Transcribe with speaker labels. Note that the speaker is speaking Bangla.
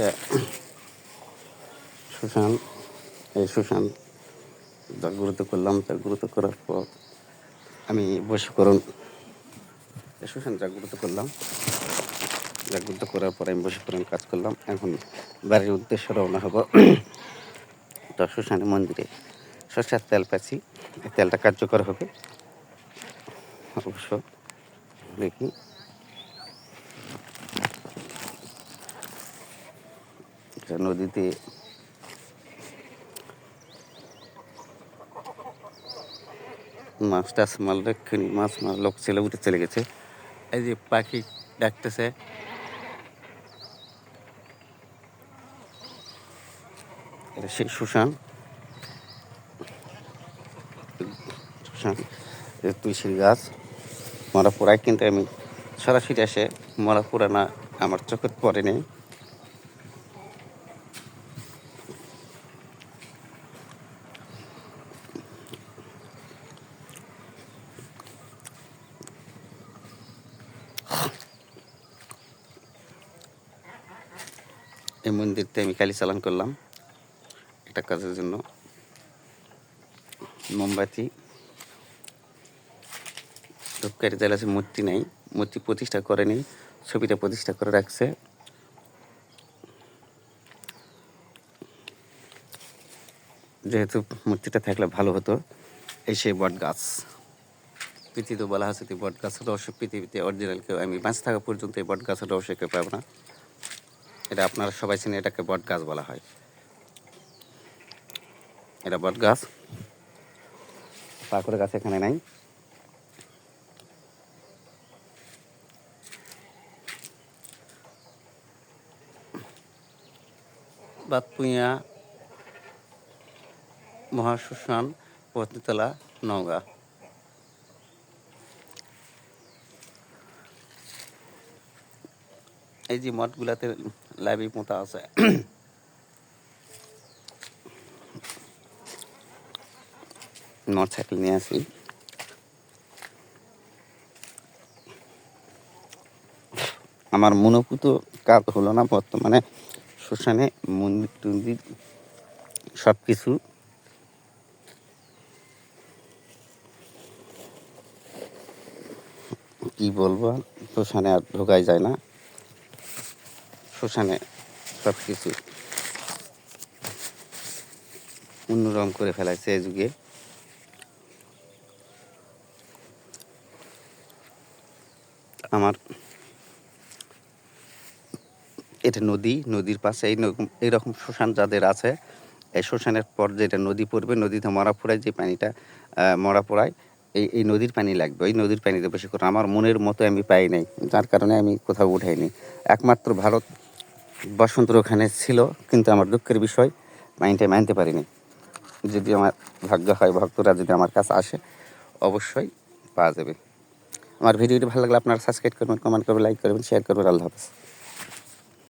Speaker 1: হচ্ছে সুশান এই সুশান জাগ্রত করলাম জাগ্রত করার পর আমি বশীকরণ সুশান জাগ্রত করলাম। জাগ্রত করার পর আমি বশীকরণ কাজ করলাম। এখন বাড়ির উদ্দেশ্যে রওনা হব তো সুশান মন্দিরে। সর্ষার তেল পাচ্ছি এই তেলটা কার্যকর হবে। অবশ্য দেখি। নদীতে মাছ টাছ রেখেনি মাছ মাছ লোক ছেলে উঠে চলে গেছে। এই যে পাখি ডাকতেছে। এটা সেই সুশান। এটা তুলসীর গাছ। মরা পোড়ায় কিন্তু আমি সরাসরি আসে মরা পোড়া না, আমার চোখে পড়ে নেই এই মন্দিরতে আমি কালি চালান করলাম একটা কাজের জন্য। মোমবাতি। ধূপকারি আছে মূর্তি নেই, মূর্তি প্রতিষ্ঠা করেনি, ছবিটা প্রতিষ্ঠা করে রাখছে। যেহেতু মূর্তিটা থাকলে ভালো হতো, এই সেই বট গাছ। পৃথিবীতে বলা হচ্ছে যে বট গাছের রহস্য, পৃথিবীতে অরিজিনাল কেউ, আমি বাঁচ থাকা পর্যন্ত এই বট গাছের রহস্য কেউ পাবো না। এটা আপনারা সবাই চেনে এটাকে বট গাছ বলা হয়। এটা বট গাছ পাকুড়ে গাছ এখানে নাই। বাতপুইয়া, মহাশ্মশান পত্নীতলা নওগাঁ। এই যে মঠগুলাতে লাইব্রেরি পোতা আছে। মোটর সাইকেল নিয়ে আসি। আমার মনোপুত কাজ হলো না বর্তমানে শ্মশানে মন্দির টন্দির সব কিছু কি বলব, শ্মশানে আর ঢোকাই যায় না। শ্মশানে সব কিছু অন্যরকম করে ফেলাইছে এই যুগে। আমার এটা নদী, নদীর পাশে এই এইরকম শ্মশান যাদের আছে, এই শ্মশানের পর যেটা নদী পড়বে, নদীতে মরা পোড়ায় যে পানিটা মরা পোড়ায়, এই এই নদীর পানি লাগবে। ওই নদীর পানিতে বেশি করে আমার মনের মতো আমি পাই নাই। যার কারণে আমি কোথাও উঠাইনি। একমাত্র ভারত বসন্তর ওখানে ছিল, কিন্তু আমার দুঃখের বিষয় পানিটা মানতে পারিনি। যদি আমার ভাগ্য হয়, ভক্তরা যদি আমার কাছে আসে, অবশ্যই পাওয়া যাবে। আমার ভিডিওটি ভালো লাগলে আপনারা সাবস্ক্রাইব করবেন কমেন্ট করবেন লাইক করবেন শেয়ার করবেন, আল্লাহ হাফেজ।